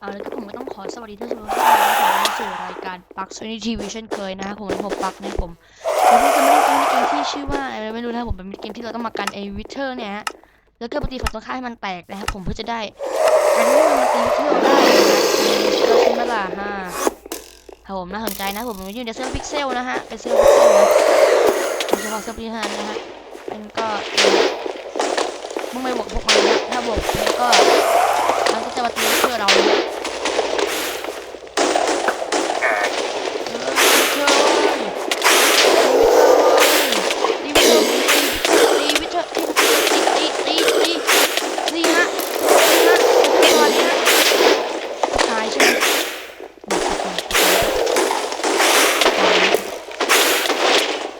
เอาแล้วก็ผมก็ต้องขอสวัสดีท่านผู้ชมทุกท่านนะครับสู่รายการปักซนิทีวีเช่นเคยนะครับผมผมปักนะผมแล้วผมจะมาเล่นเกมเกมที่ชื่อว่าอะไรไม่รู้นะครับผมเป็นเกมที่เราต้องมากันไอวิเทอร์เนี่ยฮะแล้วก็ปฏิฝันตรงข้าให้มันแตกนะครับผมเพื่อจะได้การที่มันมาตีวิเทอร์ได้นะครับเชื่อใช่ไหมล่ะฮะครับผมน่าสนใจนะผมมันอยู่ในเซิร์พิกเซลนะฮะเป็นเซิร์พิกเซลนะโดยเฉพาะเซิร์พิฮานนะฮะมันก็มึงไม่บวกพวกมันนะถ้าบวกแล้วก็มันก็จะมาตีวิเทอร์เราเนี่ย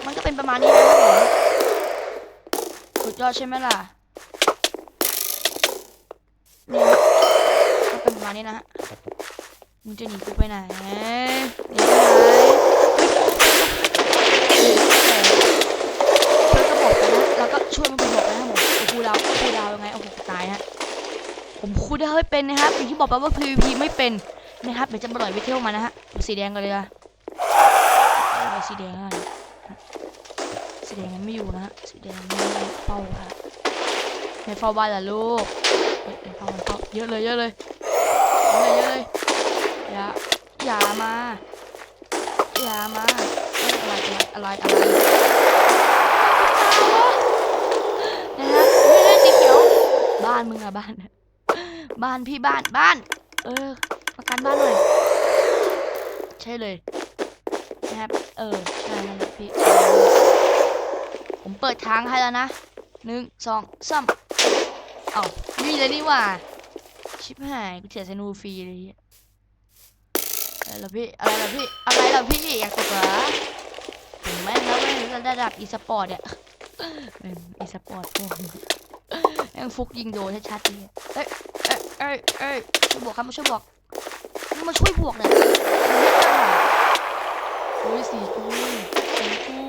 มันก็เป็นประมาณนี้นะครับผม สุดยอดใช่ไหมล่ะ นี่ก็เป็นประมาณนี้นะฮะ มึงจะหนีกูไปไหนหนีไปไหนช่วยก็บอกนะแล้วก็ช่วยมันไปบอกไปนะผมครูดาวครูดาวยังไงโอ้โหตายฮะ ผมครูดาวไม่เป็นนะครับอย่างที่บอกไปว่า PVP ไม่เป็นนะครับเดี๋ยวจะมาปล่อยวิเทลมานะฮะ สีแดงกันเลยอะสีแดงอะ สีแดงมันไม่อยู่นะฮะสีแดงไม่เฝ้าครับไม่เฝ้าบ้านล่ะลูกเฮ้ยไม่เฝ้าไม่เฝ้าเยอะเลยเยอะเลยเยอะเลยเยอะเลยอย่าอย่ามาอย่ามาอะไรอะไรอะไรอะไรนะฮะเฮ้ยเฮ้สีเขียวบ้านมึงอะบ้านบ้านพี่บ้านบ้าน เออประกันบ้านหน่อยใช่เลยนะครับเออใช่นั่นแหละพี่ เปิดทางให้แล้วนะหนึ่งสองสามเอ้ามีเลยนี่ว่า ชิบหายกูเสียสนูฟรีเลยอะไรล่ะพี่ อะไรล่ะพี่ อะไรล่ะพี่ อยากตกเหรอผมแม่งแล้วแม่งระดับอีสปอร์ตเนี่ยอีสปอร์ตพวกแม่งฟุกยิงโดนชัดๆเลยเอ้ยเอ้ยเอ้ยเอ้ยช่วยบวกครับมาช่วยบวกมาช่วยบวกหน่อยโอ้ยสีกูสีกู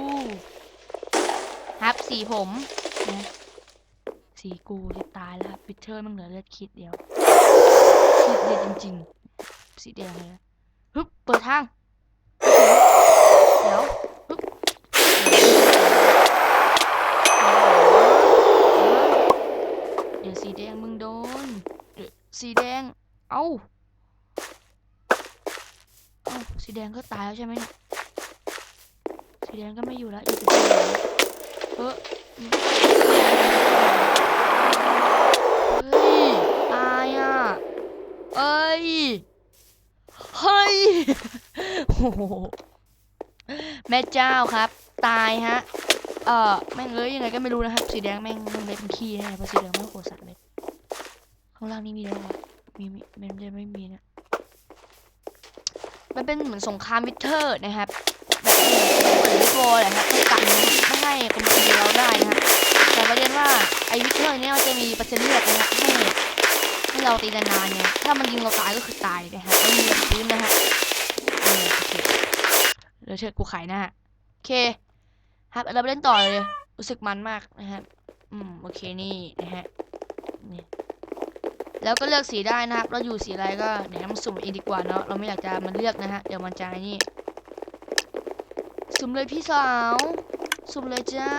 ครับ สีผมนะสีกูจะตายแล้วปิเทอร์มันเหลือเลือดคิดเดียวคิดเดียวจริงๆ สีแดงเลยฮึบเปิดทาง เดี๋ยวฮึบเดี๋ยวสีแดงมึงโดนเดี๋ยวสีแดง เอ้าเอ้าสีแดงก็ตายแล้วใช่ไหมเนี่ยสีแดงก็ไม่อยู่แล้วอีกสีแดงเออ เฮ้ยตายอะเอ้ย เฮ้ยโอ้โหแม่เจ้าครับ ตายฮะ เอ่อ แม่งเอ้ยยังไงก็ไม่รู้นะครับ สีแดงแม่งม่งเล็เป็นขี้แน่เพราะสีแดงไม่โคตรสัตว์เลยข้างล่างนี่มีด้วยวะมีมีมันจะไม่มีนะมันเป็นเหมือนสงครามวิเทอร์นะครับแบบเหมือนโกแหละครับต้องกันให้คนตีเราได้นะฮะแต่ประเด็นว่าไอ้วิเทอร์ เปอร์เซ็นต์เลือดนะครับให้ให้เราตีนานๆเนี่ยถ้ามันยิงเราตายก็คือตายนะฮะไม่มีพื้นนะฮะเออโอเคเดี๋ยวเชิญกูขายหน้าโอเคครับเราไปเล่นต่อเลยรู้สึกมันมากนะครับอืมโอเคนี่นะฮะนี่แล้วก็เลือกสีได้นะครับ เราอยู่สีอะไรก็เดี๋ยวมันสุ่มเองดีกว่าเนาะเราไม่อยากจะมันเลือกนะฮะเดี๋ยวมันจะนี่สุ่มเลยพี่สาว สุ่มเลยจ้า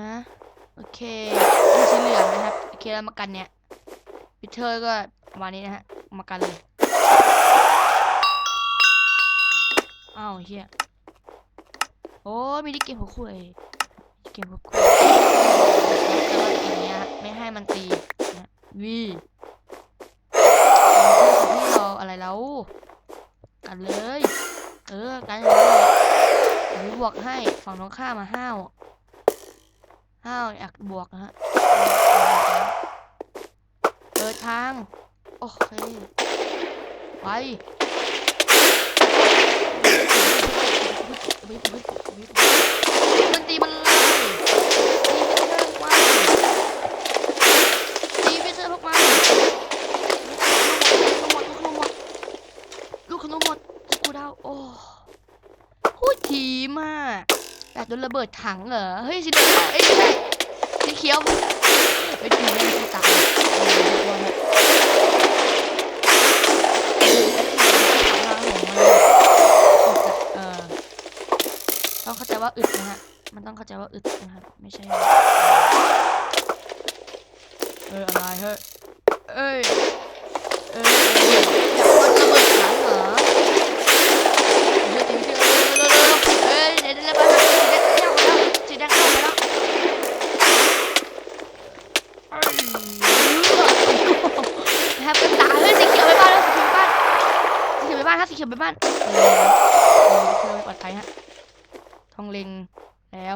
นะ โอเคอันนี้สีเหลืองนะครับ โอเคแล้วมากันเนี่ยพิเทอร์ก็ประมาณนี้นะฮะ มากันเลย อ้าวเฮียโอ้มีดิเกมหัวคุยเกมหัวคุยแต่ว่าอย่างเงี้ยไม่ให้มันตีนะวีที่เราอะไรแล้วกันเลย เออ กันเลยบวกให้ฝั่งน้องข้ามาห้าว ห้าวอยากบวกนะฮะเปิดทาง โอเค ไปมันตีมันเลยตีเท่ากัน โดนระเบิดถังเหรอ เฮ้ยสีแดงเอ้ยไม่ใช่สีเขียวเฮ้ยถึงแล้วตายต้องเข้าใจว่าอึดนะฮะ มันต้องเข้าใจว่าอึดนะฮะ ไม่ใช่ เอออะไรเฮ้ย เอ้ย เอ้ย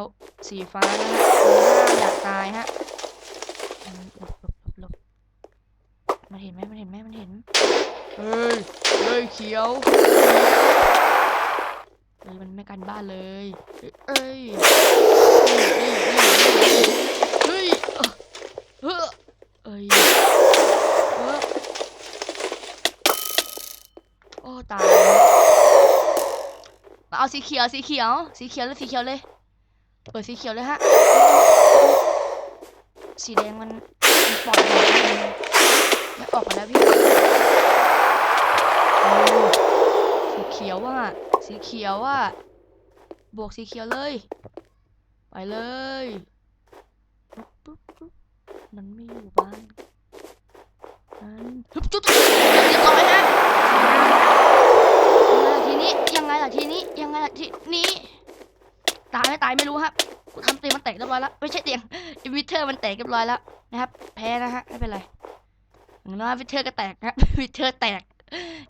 แล้วสีฟ้านะฮะสีห้ามอยากตายฮะอืมหลบหลบหลบหลบมันเห็นไหมมันเห็นไหมมันเห็นเฮ้ยเฮ้ยเขียวเฮ้ยมันไม่กันบ้านเลยเอ้ยเฮ้ยเฮ้ยเฮ้ยเฮ้ยโอ้ตายมาเอาสีเขียวสีเขียวสีเขียวเลยสีเขียวเลย เปิดสีเขียวเลยฮะ สีแดงมันมันปลอดภัยมากเลยไม่ออกมาแล้วพี่โอ้สีเขียวอะสีเขียวอะบวกสีเขียวเลย ไปเลยปุ๊บปุ๊บปุ๊บมันไม่อยู่บ้านนั้นปุ๊บจุ๊บจุ๊บเรียบร้อยนะยังไงละทีนี้ยังไงล่ะทีนี้ยังไงล่ะทีนี้ ตายไม่ตายไม่รู้ครับกูทำเตียงมันแตกเรียบร้อยแล้วไม่ใช่เตียงอินวิเทอร์มันแตกเรียบร้อยแล้วนะครับ แพ้นะฮะไม่เป็นไรอย่างน้อยวิเทอร์ก็แตกนะวิเทอร์แตก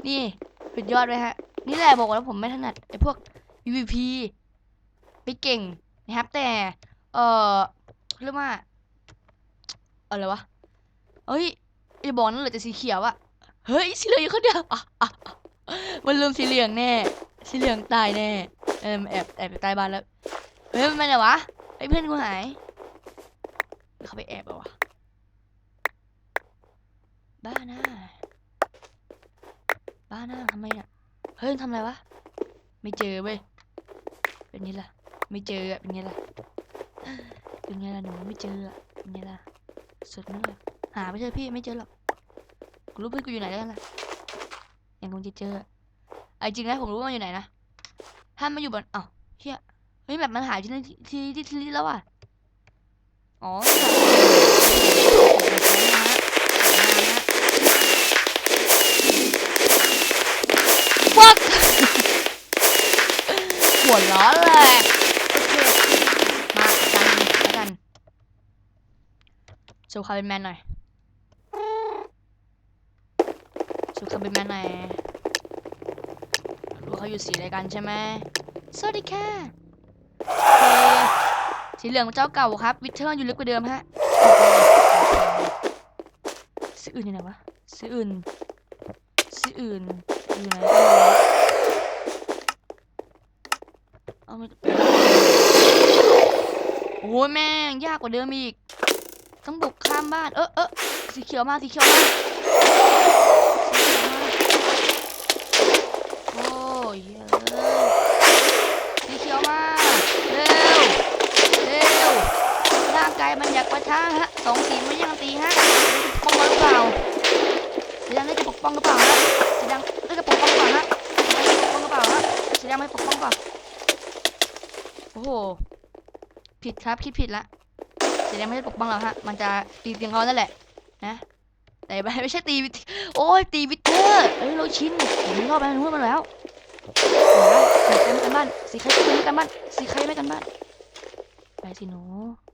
นี่สุดยอดเลยฮะ นี่แหละบอกแล้วผมไม่ถนัดไอ้พวก UVP ไม่เก่งนะครับ แต่ เออเรียกว่าอะไรวะเอ้ยไอ้บอลนั่นเหลือแต่สีเขียวอะเฮ้ยสีเหลืองอยู่คนเดียวมันลืมสีเหลืองแน่สีเหลืองตายแน่เออแอบแอบอยู่ใต้บ้านแล้ว เฮ้ยมันไปไหนวะไอ้เพื่อนกูหายเขาไปแอบเหรอวะบ้าหน้าบ้าหน้าทำไมน่ะเฮ้ยทำอะไรวะไม่เจอเว้ยเป็นไงล่ะไม่เจออะเป็นไงล่ะเป็นไงล่ะหนูไม่เจออะเป็นไงล่ะสุดนั่นแหาไม่เจอพี่ไม่เจอหรอกกูรู้เพื่อนกูอยู่ไหนแล้วกันล่ะยังคงจะเจออะเอาจริงนะผมรู้ว่ามันอยู่ไหนนะถ้ามันอยู่บนอ้าวเฮีย ฮ้ยแบบมันหายทีที่ที่ที่แล้วอะ อ๋อฟักหัวล้อเลยมากันแล้วกันสู่คาเป็นแมนหน่อยสู่คาเป็นแมนหน่อยรู้เขาอยู่สีอะไรกันใช่ไหมสวัสดีค่ะ สีเหลืองเจ้าเก่าครับ วิเทอร์อยู่ลึกกว่าเดิมฮะสีอื่นอยู่ไหนวะสีอื่นสีอื่นอยู่ไหนก็ไม่รู้เอาไม่โอ้ยแม่งยากกว่าเดิมอีก ต้องบุกข้ามบ้าน เออเออสีเขียวมาสีเขียวมาโอ้ยเฮ้ยสีเขียวมา เร็ว เร็ว ร่างกายมันอยากปะทะฮะสองสีมันยังตีฮะปกป้องหรือเปล่าสีดำได้จะปกป้องหรือเปล่าฮะสีดำได้จะปกป้องหรือเปล่าฮะสีดำปกป้องหรือเปล่าฮะสีดำไม่ปกป้องเปล่าโอ้โหผิดครับคิดผิดละสีแดงไม่ได้ปกป้องเราฮะมันจะตีเตียงเขานั่นแหละนะแต่ไม่ใช่ตีวิทโอ้ยตีวิเทอร์เอ้ยเราชินผมรอบไปนู้นมาแล้วเดี๋ยวสีใครไม่กันบ้านสีใครไม่กันบ้านสีใครไม่กันบ้านไปสิหนู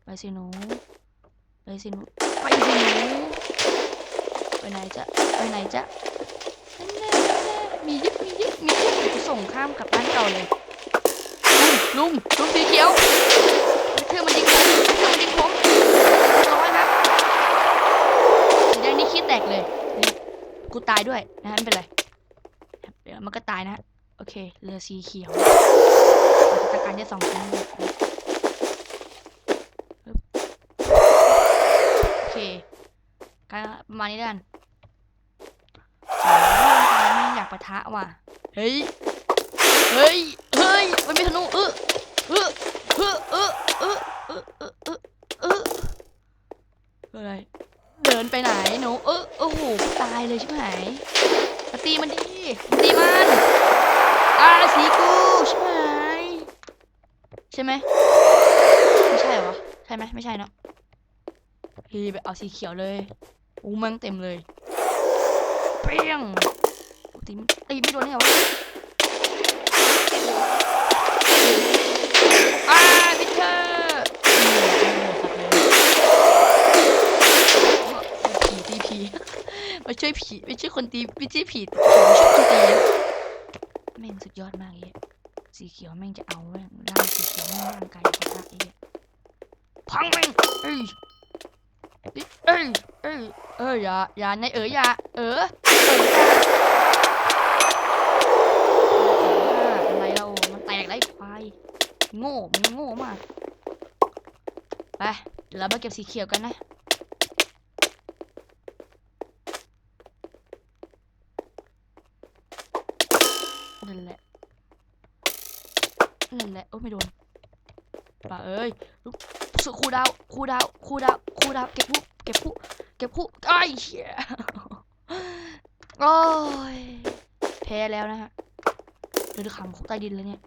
ไปสิหนู ไปสิหนู ไปสิหนู ไปไหนจ๊ะไปไหนจ๊ะแน่แน่มียึดมียึดมียึดเดี๋ยวกูส่งข้ามกลับบ้านเก่าเลย ลุงลุงลุงสีเขียวเพื่อมันยิงผมเพื่อมันยิงผมร้อยครับสีแดงนี่ขี้แตกเลยนี่กูตายด้วยนะฮะไม่เป็นไรเดี๋ยวมันก็ตายนะฮะโอเคเรือสีเขียวเราจจัดการได้สองคนเลย โอเค ก็ประมาณนี้แล้วกันอยไม่อยากปะทะว่ะ เฮ้ย เฮ้ย เฮ้ย มันมีธนูเออเออเออเออเออเออเออเออเอออะไร เดินไปไหนหนูเออโอ้โห ตายเลยใช่ไหมมาตีมันดิมาตีมันตาสีกูใช่ไหมใช่ไหมไม่ใช่เหรอ ใช่ไหมไม่ใช่เนาะพี่ไปเอาสีเขียวเลย อู้แมังเต็มเลยเปี้ยงตีไม่ตีไม่โดนได้ไงวะอาวิเทอร์ผีตีผีมาช่วยผีไม่ช่วยคนตีไม่ช่ผีผีมาช่วยคนตีแม่งสุดยอดมากเลยสีเขียวแม่งจะเอาแม่งร่างสีเขียวแม่งร่างกายกระทะไอ้เหี้ยพังแม่งเอ้ย เอ้ยเอ้ยเอ้ยอย่าอย่าในเอ๋ยอย่าเออเอออะไรเรามันแตกได้ควายโง่มันโง่มากไปเดี๋ยวเรามาเก็บสีเขียวกันนะนั่นแหละนั่นแหละโอ้ไม่โดนป่าเอ้ยลุกสุครูดาวครูดาวครูดาวคูดาวเก็บผู้เก็บผู้เก็บผู้ไอ้เหี้ยโอ้ยแพ้แล้วนะฮะเดือดขังคุกใต้ดินเลยเนี่ย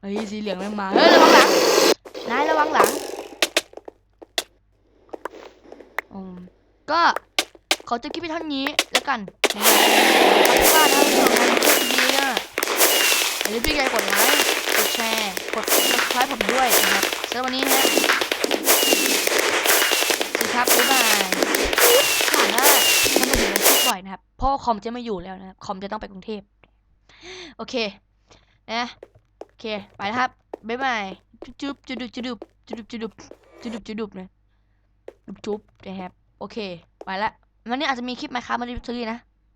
เฮ้ยสีเหลืองแม่งมาเฮ้ยระวังหลังนายระวังหลังอืมก็ขอจบคลิปไปเท่านี้แล้วกันนะครับถ้าท่านผู้ชมทำคลิปดีนะอย่าลืมพี่ใจกดไลค์กดแชร์กด subscribe ผมด้วยนะครับสำหรับวันนี้นะฮะสวัสดีครับ บ๊ายบายผ่านว่าถ้ามาถึงวันที่ปล่อยนะ คอมจะไม่อยู่แล้วนะครับคอมจะต้องไปกรุงเทพ โอเค นะ โอเค ไปนะครับบ๊ายบายจุ๊บจุ๊บจุ๊บจุ๊บจุ๊บจุ๊บจุ๊บจุ๊บจุ๊บนะจุ๊บจุ๊บนะครับ โอเค ไปละ วันนี้อาจจะมีคลิปไหมครับมารีวิวซีรีนะ